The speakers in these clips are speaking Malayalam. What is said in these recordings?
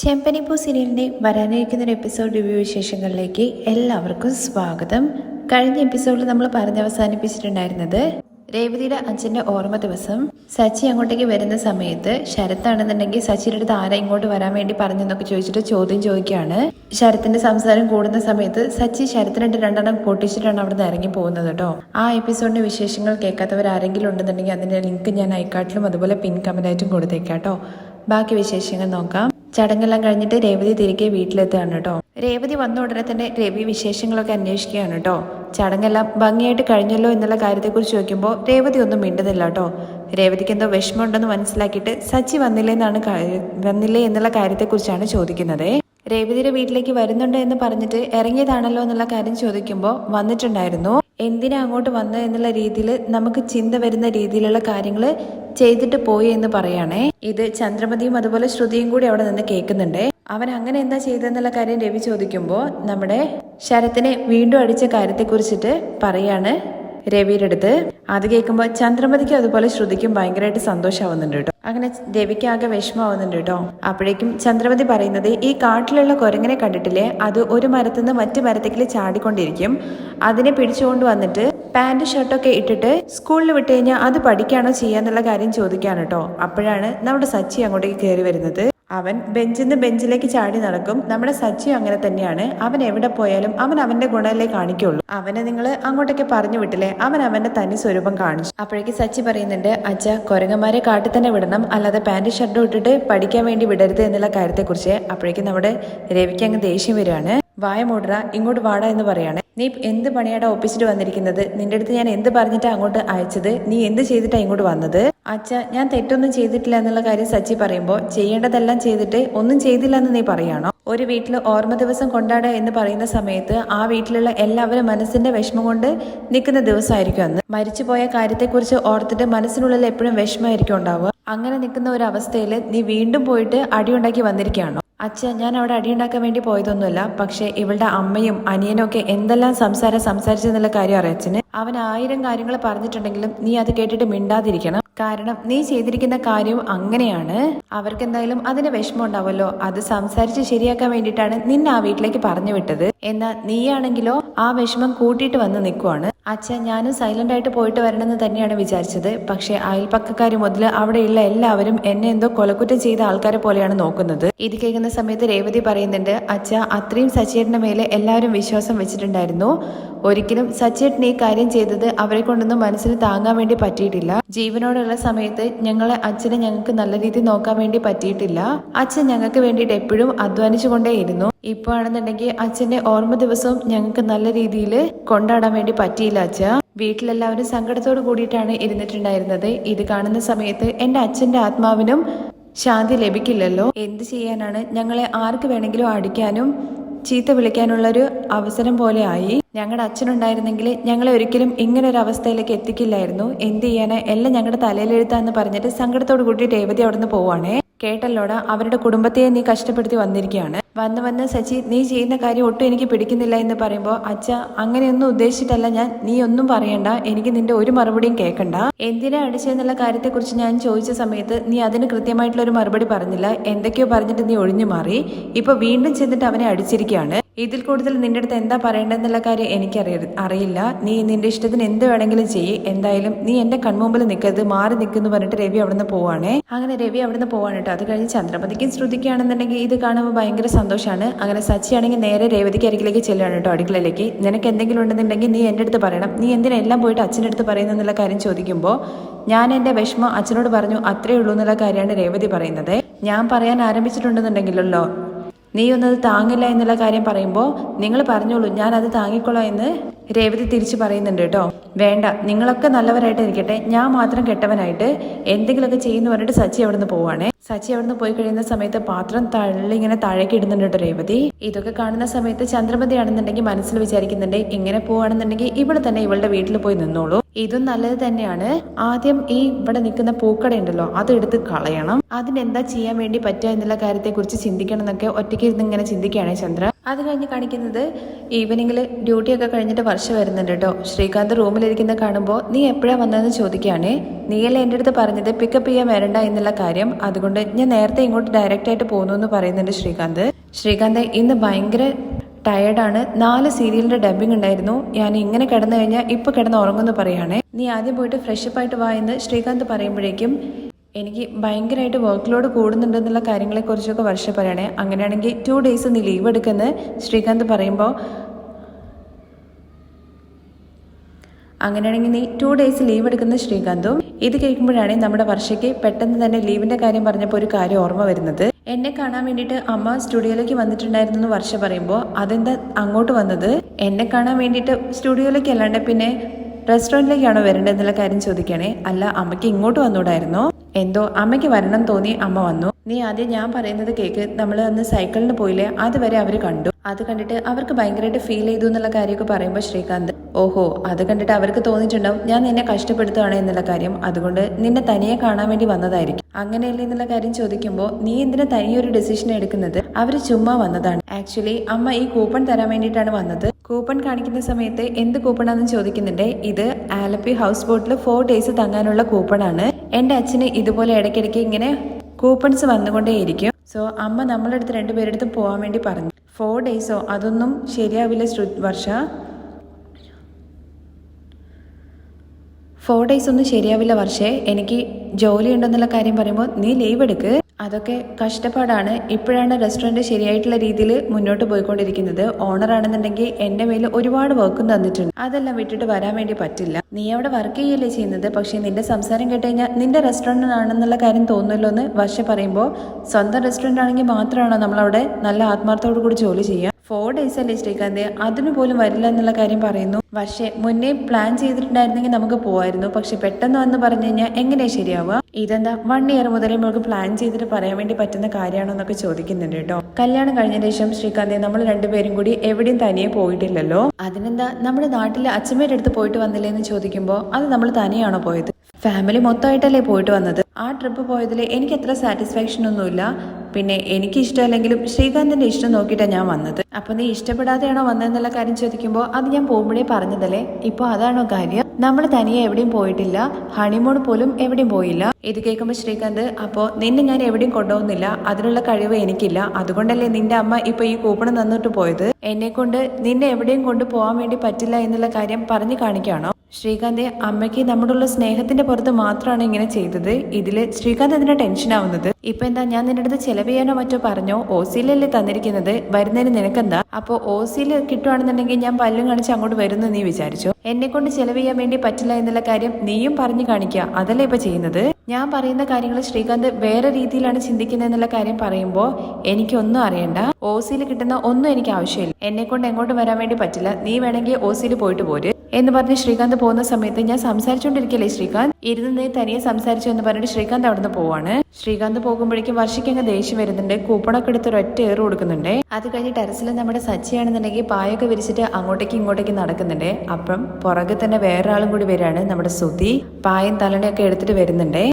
ചെമ്പനിപ്പൂ സീരിയലിന്റെ വരാനിരിക്കുന്ന ഒരു എപ്പിസോഡ് റിവ്യൂ വിശേഷങ്ങളിലേക്ക് എല്ലാവർക്കും സ്വാഗതം. കഴിഞ്ഞ എപ്പിസോഡിൽ നമ്മൾ പറഞ്ഞ് അവസാനിപ്പിച്ചിട്ടുണ്ടായിരുന്നത് രേവതിയുടെ അച്ഛന്റെ ഓർമ്മ ദിവസം. സച്ചി അങ്ങോട്ടേക്ക് വരുന്ന സമയത്ത് ശരത്താണെന്നുണ്ടെങ്കിൽ സച്ചിയുടെ അടുത്ത് ആരാ ഇങ്ങോട്ട് വരാൻ വേണ്ടി പറഞ്ഞെന്നൊക്കെ ചോദിച്ചിട്ട് ചോദ്യം ചോദിക്കുകയാണ്. ശരത്തിന്റെ സംസാരം കൂടുന്ന സമയത്ത് സച്ചി ശരത്തിനിട്ട് രണ്ടെണ്ണം പൊട്ടിച്ചിട്ടാണ് അവിടെ നിന്ന് ഇറങ്ങി പോകുന്നത് കേട്ടോ ആ എപ്പിസോഡിന്റെ വിശേഷങ്ങൾ കേൾക്കാത്തവർ ആരെങ്കിലും ഉണ്ടെന്നുണ്ടെങ്കിൽ അതിന്റെ ലിങ്ക് ഞാൻ ഐക്കാട്ടിലും അതുപോലെ പിൻ കമന്റായിട്ടും കൊടുത്തേക്കാം കേട്ടോ ബാക്കി വിശേഷങ്ങൾ നോക്കാം. ചടങ്ങെല്ലാം കഴിഞ്ഞിട്ട് രേവതി തിരികെ വീട്ടിലെത്തുകയാണ് കേട്ടോ. രേവതി വന്ന ഉടനെ തന്നെ രവി വിശേഷങ്ങളൊക്കെ അന്വേഷിക്കുകയാണ് കേട്ടോ. ചടങ്ങെല്ലാം ഭംഗിയായിട്ട് കഴിഞ്ഞല്ലോ എന്നുള്ള കാര്യത്തെക്കുറിച്ച് ചോദിക്കുമ്പോൾ രേവതി ഒന്നും മിണ്ടുന്നില്ല കേട്ടോ. രേവതിക്ക് എന്തോ വിഷമമുണ്ടെന്ന് മനസ്സിലാക്കിയിട്ട് സച്ചി വന്നില്ലേ എന്നാണ് വന്നില്ലേ എന്നുള്ള കാര്യത്തെക്കുറിച്ചാണ് ചോദിക്കുന്നത്. രേവതിയുടെ വീട്ടിലേക്ക് വരുന്നുണ്ട് എന്ന് പറഞ്ഞിട്ട് ഇറങ്ങിയതാണല്ലോ എന്നുള്ള കാര്യം ചോദിക്കുമ്പോൾ വന്നിട്ടുണ്ടായിരുന്നു. എന്തിനാ അങ്ങോട്ട് വന്നത് എന്നുള്ള രീതിയിൽ നമുക്ക് ചിന്ത വരുന്ന രീതിയിലുള്ള കാര്യങ്ങൾ ചെയ്തിട്ട് പോയി എന്ന് പറയുകയാണേ ഇത് ചന്ദ്രമതിയും അതുപോലെ ശ്രുതിയും കൂടി അവിടെ നിന്ന് കേൾക്കുന്നുണ്ട്. അവൻ അങ്ങനെ എന്താ ചെയ്തെന്നുള്ള കാര്യം രവി ചോദിക്കുമ്പോൾ നമ്മുടെ ശരത്തിനെ വീണ്ടും അടിച്ച കാര്യത്തെക്കുറിച്ചിട്ട് പറയാണ്. രവിയുടെ അടുത്ത്. അത് കേൾക്കുമ്പോൾ ചന്ദ്രമതിക്ക് അതുപോലെ ശ്രുതിക്കും ഭയങ്കരമായിട്ട് സന്തോഷമാവുന്നുണ്ട് കേട്ടോ. അങ്ങനെ രവിക്ക് ആകെ വിഷമാവുന്നുണ്ട് കേട്ടോ. അപ്പോഴേക്കും ചന്ദ്രമതി പറയുന്നത് ഈ കാട്ടിലുള്ള കുരങ്ങനെ കണ്ടിട്ടില്ലേ? അത് ഒരു മരത്തുനിന്ന് മറ്റു മരത്തേക്ക് ചാടിക്കൊണ്ടിരിക്കും. അതിനെ പിടിച്ചുകൊണ്ട് വന്നിട്ട് പാന്റ് ഷർട്ടൊക്കെ ഇട്ടിട്ട് സ്കൂളിൽ വിട്ട് കഴിഞ്ഞാൽ അത് പഠിക്കാണോ ചെയ്യാന്നുള്ള കാര്യം ചോദിക്കാണ് കേട്ടോ. അപ്പോഴാണ് നമ്മുടെ സച്ചി അങ്ങോട്ടേക്ക് കയറി വരുന്നത്. അവൻ ബെഞ്ചിൽ നിന്ന് ബെഞ്ചിലേക്ക് ചാടി നടക്കും. നമ്മുടെ സച്ചി അങ്ങനെ തന്നെയാണ്. അവൻ എവിടെ പോയാലും അവൻ അവന്റെ ഗുണമല്ലേ കാണിക്കുള്ളൂ. അവനെ നിങ്ങൾ അങ്ങോട്ടൊക്കെ പറഞ്ഞു വിട്ടില്ലേ? അവൻ അവന്റെ തനി സ്വരൂപം കാണിച്ചു. അപ്പോഴേക്ക് സച്ചി പറയുന്നുണ്ട് അച്ഛ കൊരങ്ങന്മാരെ കാട്ടിൽ തന്നെ വിടണം. അല്ലാതെ പാന്റ് ഷർട്ടും ഇട്ടിട്ട് പഠിക്കാൻ വേണ്ടി വിടരുത് എന്നുള്ള കാര്യത്തെക്കുറിച്ച്. അപ്പോഴേക്കും നമ്മുടെ രവിക്ക് അങ്ങ് ദേഷ്യം വരികയാണ്. വായ ഇങ്ങോട്ട് വാടാ എന്ന് പറയാണ്. നീ എന്ത് പണിയാടാ ഓഫീസിൽ വന്നിരിക്കുന്നത്? നിന്റെ അടുത്ത് ഞാൻ എന്ത് പറഞ്ഞിട്ടാ അങ്ങോട്ട് അയച്ചത്? നീ എന്ത് ചെയ്തിട്ടാ ഇങ്ങോട്ട് വന്നത്? അച്ഛ ഞാൻ തെറ്റൊന്നും ചെയ്തിട്ടില്ല എന്നുള്ള കാര്യം സച്ചി പറയുമ്പോൾ ചെയ്യേണ്ടതെല്ലാം ചെയ്തിട്ട് ഒന്നും ചെയ്തില്ല എന്ന് നീ പറയാണോ? ഒരു വീട്ടിൽ ഓർമ്മ ദിവസം കൊണ്ടാടുക എന്ന് പറയുന്ന സമയത്ത് ആ വീട്ടിലുള്ള എല്ലാവരും മനസ്സിന്റെ വിഷമം കൊണ്ട് നിൽക്കുന്ന ദിവസമായിരിക്കും അന്ന്. മരിച്ചുപോയ കാര്യത്തെക്കുറിച്ച് ഓർത്തിട്ട് മനസ്സിനുള്ളിൽ എപ്പോഴും വിഷമമായിരിക്കും ഉണ്ടാവുക. അങ്ങനെ നിൽക്കുന്ന ഒരു അവസ്ഥയിൽ നീ വീണ്ടും പോയിട്ട് അടിയുണ്ടാക്കി വന്നിരിക്കുകയാണോ? അച്ഛ ഞാൻ അവിടെ അടിയുണ്ടാക്കാൻ വേണ്ടി പോയതൊന്നുമല്ല. പക്ഷേ ഇവളുടെ അമ്മയും അനിയനും ഒക്കെ എന്തെല്ലാം സംസാരം സംസാരിച്ചെന്നുള്ള കാര്യം അറിയച്ചന് അവൻ ആയിരം കാര്യങ്ങൾ പറഞ്ഞിട്ടുണ്ടെങ്കിലും നീ അത് കേട്ടിട്ട് മിണ്ടാതിരിക്കണം. കാരണം നീ ചെയ്തിരിക്കുന്ന കാര്യവും അങ്ങനെയാണ്. അവർക്ക് എന്തായാലും അതിന് വിഷമം ഉണ്ടാവുമല്ലോ. അത് സംസാരിച്ച് ശരിയാക്കാൻ വേണ്ടിയിട്ടാണ് നിന്നെ ആ വീട്ടിലേക്ക് പറഞ്ഞു വിട്ടത്. എന്നാൽ നീയാണെങ്കിലോ ആ വിഷമം കൂട്ടിയിട്ട് വന്ന് നിൽക്കുവാണ്. അച്ഛൻ ഞാനും സൈലന്റ് ആയിട്ട് പോയിട്ട് വരണമെന്ന് തന്നെയാണ് വിചാരിച്ചത്. പക്ഷെ അയൽപ്പക്കക്കാർ മുതൽ അവിടെയുള്ള എല്ലാവരും എന്നെ എന്തോ കൊലക്കുറ്റം ചെയ്ത ആൾക്കാരെ പോലെയാണ് നോക്കുന്നത്. ഇത് കേൾക്കുന്ന സമയത്ത് രേവതി പറയുന്നുണ്ട് അച്ഛ അത്രയും സച്ചേട്ടന്റെ മേലെ എല്ലാവരും വിശ്വാസം വെച്ചിട്ടുണ്ടായിരുന്നു. ഒരിക്കലും സച്ചേട്ടൻ ഈ കാര്യം ചെയ്തത് അവരെ കൊണ്ടൊന്നും മനസ്സിൽ താങ്ങാൻ വേണ്ടി പറ്റിയിട്ടില്ല. ജീവനോടുള്ള സമയത്ത് ഞങ്ങളെ അച്ഛനെ ഞങ്ങൾക്ക് നല്ല രീതിയിൽ നോക്കാൻ വേണ്ടി പറ്റിയിട്ടില്ല. അച്ഛൻ ഞങ്ങൾക്ക് വേണ്ടിയിട്ട് എപ്പോഴും അധ്വാനിച്ചുകൊണ്ടേയിരുന്നു ഇപ്പൊ ആണെന്നുണ്ടെങ്കിൽ അച്ഛന്റെ ഓർമ്മ ദിവസവും ഞങ്ങൾക്ക് നല്ല രീതിയിൽ കൊണ്ടാടാൻ വേണ്ടി പറ്റിയില്ല അച്ഛ. വീട്ടിലെല്ലാവരും സങ്കടത്തോട് കൂടിയിട്ടാണ് ഇരുന്നിട്ടുണ്ടായിരുന്നത്. ഇത് കാണുന്ന സമയത്ത് എന്റെ അച്ഛന്റെ ആത്മാവിനും ശാന്തി ലഭിക്കില്ലല്ലോ. എന്ത് ചെയ്യാനാണ്? ഞങ്ങളെ ആർക്ക് വേണമെങ്കിലും അടിക്കാനും ചീത്ത വിളിക്കാനുള്ളൊരു അവസരം പോലെ ആയി. ഞങ്ങളുടെ അച്ഛനുണ്ടായിരുന്നെങ്കിൽ ഞങ്ങളെ ഒരിക്കലും ഇങ്ങനെ ഒരു അവസ്ഥയിലേക്ക് എത്തിക്കില്ലായിരുന്നു. എന്ത് ചെയ്യാന്? എല്ലാം ഞങ്ങളുടെ തലയിലെഴുത്താന്ന് പറഞ്ഞിട്ട് സങ്കടത്തോട് കൂടി രേവതി അവിടെ നിന്ന് പോവാണേ. കേട്ടല്ലോടാ? അവരുടെ കുടുംബത്തെ നീ കഷ്ടപ്പെടുത്തി വന്നിരിക്കുകയാണ് വന്ന് വന്ന് സച്ചി നീ ചെയ്യുന്ന കാര്യം ഒട്ടും എനിക്ക് പിടിക്കുന്നില്ല എന്ന് പറയുമ്പോൾ അച്ഛ അങ്ങനെയൊന്നും ഉദ്ദേശിച്ചിട്ടല്ല ഞാൻ നീ ഒന്നും പറയണ്ട. എനിക്ക് നിന്റെ ഒരു മറുപടിയും കേൾക്കണ്ട. എന്തിനാ അടിച്ചതെന്നുള്ള കാര്യത്തെക്കുറിച്ച് ഞാൻ ചോദിച്ച സമയത്ത് നീ അതിന് കൃത്യമായിട്ടുള്ള ഒരു മറുപടി പറഞ്ഞില്ല. എന്തൊക്കെയോ പറഞ്ഞിട്ട് നീ ഒഴിഞ്ഞു മാറി. ഇപ്പൊ വീണ്ടും ചെന്നിട്ട് അവനെ അടിച്ചിരിക്കുകയാണ്. ഇതിൽ കൂടുതൽ നിന്റെ അടുത്ത് എന്താ പറയേണ്ടതെന്നുള്ള കാര്യം എനിക്കറിയ അറിയില്ല. നീ നിന്റെ ഇഷ്ടത്തിന് എന്ത് വേണമെങ്കിലും ചെയ്യ്. എന്തായാലും നീ എന്റെ കൺമുമ്പിൽ നിൽക്കരുത്. മാറി നിൽക്കുന്നു പറഞ്ഞിട്ട് രവി അവിടുന്ന് പോവാണേ. അങ്ങനെ രവി അവിടുന്ന് പോവാണ് കേട്ടോ. അത് കഴിഞ്ഞ് ചന്ദ്രപതിക്കും ശ്രുതിക്കുകയാണെന്നുണ്ടെങ്കിൽ ഇത് കാണുമ്പോൾ ഭയങ്കര സന്തോഷമാണ് അങ്ങനെ സച്ചിയാണെങ്കിൽ നേരെ രേവതിക്ക് അരികിലേക്ക് ചെല്ലുകയാണ് കേട്ടോ അടുക്കളയിലേക്ക്. നിനക്ക് എന്തെങ്കിലും ഉണ്ടെന്നുണ്ടെങ്കിൽ നീ എന്റെ അടുത്ത് പറയണം. നീ എന്തിനെല്ലാം പോയിട്ട് അച്ഛന്റെ അടുത്ത് പറയുന്നു എന്നുള്ള കാര്യം ചോദിക്കുമ്പോൾ ഞാൻ എന്റെ വിഷമം അച്ഛനോട് പറഞ്ഞു അത്രേ ഉള്ളൂ എന്നുള്ള കാര്യമാണ് രേവതി പറയുന്നത്. ഞാൻ പറയാൻ ആരംഭിച്ചിട്ടുണ്ടെന്നുണ്ടെങ്കിലല്ലോ. നീ ഒന്നത് താങ്ങില്ല എന്നുള്ള കാര്യം പറയുമ്പോൾ നിങ്ങൾ പറഞ്ഞോളൂ ഞാൻ അത് താങ്ങിക്കൊള്ളാം എന്ന്. രേവതി തിരിച്ചു പറയുന്നുണ്ട് കേട്ടോ. വേണ്ട നിങ്ങളൊക്കെ നല്ലവരായിട്ട് ഇരിക്കട്ടെ ഞാൻ മാത്രം കെട്ടവനായിട്ട് എന്തെങ്കിലുമൊക്കെ ചെയ്യുന്നു പറഞ്ഞിട്ട് സച്ചി അവിടുന്ന് പോവാണേ. സച്ചി അവിടുന്ന് പോയി കഴിയുന്ന സമയത്ത് പാത്രം തള്ളി ഇങ്ങനെ താഴേക്ക് ഇടുന്നുണ്ട് രേവതി. ഇതൊക്കെ കാണുന്ന സമയത്ത് ചന്ദ്രമതി ആണെന്നുണ്ടെങ്കിൽ മനസ്സിൽ വിചാരിക്കുന്നുണ്ട് ഇങ്ങനെ പോവാണെന്നുണ്ടെങ്കിൽ ഇവിടെ തന്നെ ഇവളുടെ വീട്ടിൽ പോയി നിന്നോളൂ. ഇതും നല്ലത് തന്നെയാണ്. ആദ്യം ഈ ഇവിടെ നിൽക്കുന്ന പൂക്കട ഉണ്ടല്ലോ അത് എടുത്ത് കളയണം. അതിനെന്താ ചെയ്യാൻ വേണ്ടി പറ്റുക എന്നുള്ള കാര്യത്തെക്കുറിച്ച് ചിന്തിക്കണം എന്നൊക്കെ ഒറ്റയ്ക്ക് ഇരുന്ന് ഇങ്ങനെ ചിന്തിക്കുകയാണ് ചന്ദ്ര. അത് കഴിഞ്ഞ് കാണിക്കുന്നത് ഈവനിങ്ങിൽ ഡ്യൂട്ടിയൊക്കെ കഴിഞ്ഞിട്ട് വർഷം വരുന്നുണ്ട് കേട്ടോ ശ്രീകാന്ത് റൂമിൽ റോഡിലിരിക്കുന്ന കാണുമ്പോൾ നീ എപ്പോഴാ വന്നതെന്ന് ചോദിക്കുകയാണ്. നീയല്ലേ എന്റെ അടുത്ത് പറഞ്ഞത്? പിക്കപ്പ് ചെയ്യാൻ വരണ്ട എന്നുള്ള കാര്യം. അതുകൊണ്ട് ഞാൻ നേരത്തെ ഇങ്ങോട്ട് ഡയറക്റ്റ് ആയിട്ട് പോകുന്നു എന്ന് പറയുന്നുണ്ട് ശ്രീകാന്ത്. ശ്രീകാന്ത് ഇന്ന് ഭയങ്കര ടയർഡാണ് നാല് സീരിയലിന്റെ ഡബിങ് ഉണ്ടായിരുന്നു. ഞാൻ ഇങ്ങനെ കിടന്നു കഴിഞ്ഞാൽ ഇപ്പോൾ കിടന്ന് ഉറങ്ങുമെന്ന് പറയുകയാണേ നീ ആദ്യം പോയിട്ട് ഫ്രഷപ്പായിട്ട് വാ എന്ന് ശ്രീകാന്ത് പറയുമ്പോഴേക്കും എനിക്ക് ഭയങ്കരമായിട്ട് വർക്ക് ലോഡ് കൂടുന്നുണ്ടെന്നുള്ള കാര്യങ്ങളെക്കുറിച്ചൊക്കെ വർഷ പറയണേ. അങ്ങനെയാണെങ്കിൽ ടു ഡേയ്സ് നീ ലീവ് എടുക്കുന്നത് ശ്രീകാന്ത് പറയുമ്പോൾ അങ്ങനെയാണെങ്കിൽ നീ ടു ഡേയ്സ് ലീവ് എടുക്കുന്ന ശ്രീകാന്തും. ഇത് കേൾക്കുമ്പോഴാണ് നമ്മുടെ വർഷയ്ക്ക് പെട്ടെന്ന് തന്നെ ലീവിന്റെ കാര്യം പറഞ്ഞപ്പോൾ ഒരു കാര്യം ഓർമ്മ വരുന്നത്. എന്നെ കാണാൻ വേണ്ടിയിട്ട് അമ്മ സ്റ്റുഡിയോയിലേക്ക് വന്നിട്ടുണ്ടായിരുന്നു എന്ന് വർഷ പറയുമ്പോൾ അതെന്താ അങ്ങോട്ട് വന്നത്? എന്നെ കാണാൻ വേണ്ടിയിട്ട് സ്റ്റുഡിയോയിലേക്ക് അല്ലാണ്ട് പിന്നെ റെസ്റ്റോറന്റിലേക്കാണോ വരേണ്ടത് എന്നുള്ള കാര്യം ചോദിക്കണേ. അല്ല അമ്മയ്ക്ക് ഇങ്ങോട്ട് വന്നൂടായിരുന്നോ? എന്തോ അമ്മയ്ക്ക് വരണം തോന്നി അമ്മ വന്നു. നീ ആദ്യം ഞാൻ പറയുന്നത് കേക്ക് നമ്മൾ അന്ന് സൈക്കിളിന് പോയില്ലേ? അതുവരെ അവർ കണ്ടു. അത് കണ്ടിട്ട് അവർക്ക് ഭയങ്കരമായിട്ട് ഫീൽ ചെയ്തു എന്നുള്ള കാര്യമൊക്കെ പറയുമ്പോൾ ശ്രീകാന്ത് ഓഹോ അത് കണ്ടിട്ട് അവർക്ക് തോന്നിയിട്ടുണ്ടാവും. ഞാൻ നിന്നെ കഷ്ടപ്പെടുത്തുകയാണ് എന്നുള്ള കാര്യം. അതുകൊണ്ട് നിന്നെ തനിയെ കാണാൻ വേണ്ടി വന്നതായിരിക്കും. അങ്ങനെയല്ലേ എന്നുള്ള കാര്യം ചോദിക്കുമ്പോൾ നീ എന്തിനാ തനിയൊരു ഡെസിഷൻ എടുക്കുന്നത്? അവർ ചുമ്മാ വന്നതാണ്. ആക്ച്വലി അമ്മ ഈ കൂപ്പൺ തരാൻ വേണ്ടിയിട്ടാണ് വന്നത്. കൂപ്പൺ കാണിക്കുന്ന സമയത്ത് എന്ത് കൂപ്പണാണെന്ന് ചോദിക്കുന്നുണ്ട്? ഇത് ആലപ്പി ഹൗസ് ബോട്ടിൽ ഫോർ ഡേയ്സ് തങ്ങാനുള്ള കൂപ്പണാണ് എന്റെ അച്ഛന് ഇതുപോലെ ഇടയ്ക്കിടയ്ക്ക് ഇങ്ങനെ കൂപ്പൺസ് വന്നുകൊണ്ടേയിരിക്കും. സോ അമ്മ നമ്മളെ അടുത്ത് രണ്ടുപേരെടുത്തും പോകാൻ വേണ്ടി പറഞ്ഞു. ഫോർ ഡേയ്സോ അതൊന്നും ശരിയാവില്ല ശ്രു വർഷ. ഫോർ ഡേയ്സ് ഒന്നും ശരിയാവില്ല വർഷേ. എനിക്ക് ജോലി ഉണ്ടെന്നുള്ള കാര്യം പറയുമ്പോൾ നീ ലീവ് എടുക്ക്. അതൊക്കെ കഷ്ടപ്പാടാണ്. ഇപ്പോഴാണ് റെസ്റ്റോറന്റ് ശരിയായിട്ടുള്ള രീതിയിൽ മുന്നോട്ട് പോയിക്കൊണ്ടിരിക്കുന്നത്. ഓണർ ആണെന്നുണ്ടെങ്കിൽ എന്റെ മേൽ ഒരുപാട് വർക്കും തന്നിട്ടുണ്ട്. അതെല്ലാം വിട്ടിട്ട് വരാൻ വേണ്ടി പറ്റില്ല. നീ അവിടെ വർക്ക് ചെയ്യല്ലേ ചെയ്യുന്നത്? പക്ഷേ നിന്റെ സംസാരം കേട്ട് നിന്റെ റെസ്റ്റോറന്റ് ആണെന്നുള്ള കാര്യം തോന്നുമല്ലോ എന്ന് വർഷ പറയുമ്പോൾ സ്വന്തം റെസ്റ്റോറന്റ് ആണെങ്കിൽ മാത്രമാണോ നമ്മളവിടെ നല്ല ആത്മാർത്ഥത്തോടു കൂടി ജോലി ചെയ്യുക? ഫോർ ഡേയ്സ് അല്ലേ ശ്രീകാന്ത്? അതിനു പോലും വരില്ല എന്നുള്ള കാര്യം പറയുന്നു. പക്ഷേ മുന്നേ പ്ലാൻ ചെയ്തിട്ടുണ്ടായിരുന്നെങ്കിൽ നമുക്ക് പോവായിരുന്നു. പക്ഷെ പെട്ടെന്ന് വന്ന് പറഞ്ഞു കഴിഞ്ഞാൽ എങ്ങനെയാ ശരിയാവുക? ഇതെന്താ വൺ ഇയർ മുതലേ നമുക്ക് പ്ലാൻ ചെയ്തിട്ട് പറയാൻ വേണ്ടി പറ്റുന്ന കാര്യമാണോ എന്നൊക്കെ ചോദിക്കുന്നുണ്ട് കേട്ടോ. കല്യാണം കഴിഞ്ഞ ശേഷം ശ്രീകാന്ത് നമ്മൾ രണ്ടുപേരും കൂടി എവിടെയും തനിയെ പോയിട്ടില്ലല്ലോ. അതിനെന്താ നമ്മുടെ നാട്ടിലെ അച്ഛമ്മയുടെ അടുത്ത് പോയിട്ട് വന്നില്ലേ എന്ന് ചോദിക്കുമ്പോൾ അത് നമ്മൾ തനിയാണോ പോയത്? ഫാമിലി മൊത്തമായിട്ടല്ലേ പോയിട്ട് വന്നത്? ആ ട്രിപ്പ് പോയതിൽ എനിക്ക് അത്ര സാറ്റിസ്ഫാക്ഷൻ ഒന്നുമില്ല. പിന്നെ എനിക്ക് ഇഷ്ടമല്ലെങ്കിലും ശ്രീകാന്തിന്റെ ഇഷ്ടം നോക്കിയിട്ടാണ് ഞാൻ വന്നത്. അപ്പൊ നീ ഇഷ്ടപ്പെടാതെയാണോ വന്നതെന്നുള്ള കാര്യം ചോദിക്കുമ്പോൾ അത് ഞാൻ പോകുമ്പോഴേ പറഞ്ഞതല്ലേ? ഇപ്പൊ അതാണോ കാര്യം? നമ്മൾ തനിയെ എവിടെയും പോയിട്ടില്ല. ഹണിമൂൺ പോലും എവിടെയും പോയില്ല. ഇത് കേൾക്കുമ്പോൾ ശ്രീകാന്ത് അപ്പോൾ നിന്നെ ഞാൻ എവിടെയും കൊണ്ടുപോകുന്നില്ല. അതിനുള്ള കഴിവ് എനിക്കില്ല. അതുകൊണ്ടല്ലേ നിന്റെ അമ്മ ഇപ്പൊ ഈ കൂപ്പൺ തന്നിട്ട് പോയത്? എന്നെ കൊണ്ട് നിന്നെ എവിടെയും കൊണ്ടുപോകാൻ വേണ്ടി പറ്റില്ല എന്നുള്ള കാര്യം പറഞ്ഞു കാണിക്കുകയാണോ? ശ്രീകാന്ത് അമ്മയ്ക്ക് നമ്മളുള്ള സ്നേഹത്തിന്റെ പുറത്ത് മാത്രമാണ് ഇങ്ങനെ ചെയ്തത്. ഇതിൽ ശ്രീകാന്ത് എന്തിനാ ടെൻഷൻ ആവുന്നത്? ഇപ്പൊ എന്താ ഞാൻ നിന്റെ അടുത്ത് ചെലവ് ചെയ്യാനോ മറ്റോ പറഞ്ഞോ? ഓസിയിലല്ലേ തന്നിരിക്കുന്നത്? വരുന്നതിന് നിനക്കെന്താ? അപ്പൊ ഓസിയിൽ കിട്ടുവാണെന്നുണ്ടെങ്കിൽ ഞാൻ പല്ലും കാണിച്ച് അങ്ങോട്ട് വരുന്നു നീ വിചാരിച്ചോ? എന്നെ കൊണ്ട് ചെലവ് ചെയ്യാൻ വേണ്ടി പറ്റില്ല എന്നുള്ള കാര്യം നീയും പറഞ്ഞു കാണിക്കുക. അതല്ലേ ഇപ്പൊ ചെയ്യുന്നത്? ഞാൻ പറയുന്ന കാര്യങ്ങൾ ശ്രീകാന്ത് വേറെ രീതിയിലാണ് ചിന്തിക്കുന്നത് എന്നുള്ള കാര്യം പറയുമ്പോൾ എനിക്കൊന്നും അറിയണ്ട. ഓസിയിൽ കിട്ടുന്ന ഒന്നും എനിക്ക് ആവശ്യമില്ല. എന്നെ കൊണ്ട് എങ്ങോട്ട് വരാൻ വേണ്ടി പറ്റില്ല. നീ വേണമെങ്കിൽ ഓസിയിൽ പോയിട്ട് പോര്. എന്ന് പറഞ്ഞ് ശ്രീകാന്ത് പോകുന്ന സമയത്ത് ഞാൻ സംസാരിച്ചുകൊണ്ടിരിക്കല്ലേ ശ്രീകാന്ത്? ഇരുന്ന് നീ തനിയെ സംസാരിച്ചു എന്ന് പറഞ്ഞിട്ട് ശ്രീകാന്ത് അവിടുന്ന് പോവാണ്. ശ്രീകാന്ത് പോകുമ്പോഴേക്കും വർഷയ്ക്ക് അങ്ങ് ദേഷ്യം വരുന്നുണ്ട്. കൂപ്പണൊക്കെ എടുത്ത് ഒരൊറ്റ ഏറ് കൊടുക്കുന്നുണ്ട്. അത് കഴിഞ്ഞ് ടെറസിൽ നമ്മുടെ സച്ചിയാണെന്നുണ്ടെങ്കിൽ പായൊക്കെ വിരിച്ചിട്ട് അങ്ങോട്ടേക്ക് ഇങ്ങോട്ടേക്ക് നടക്കുന്നുണ്ട്. അപ്പം പുറകെ തന്നെ വേറെ ആളും കൂടി വരികയാണ് നമ്മുടെ സുധി. പായും തലണയൊക്കെ എടുത്തിട്ട് വരുന്നുണ്ടേ.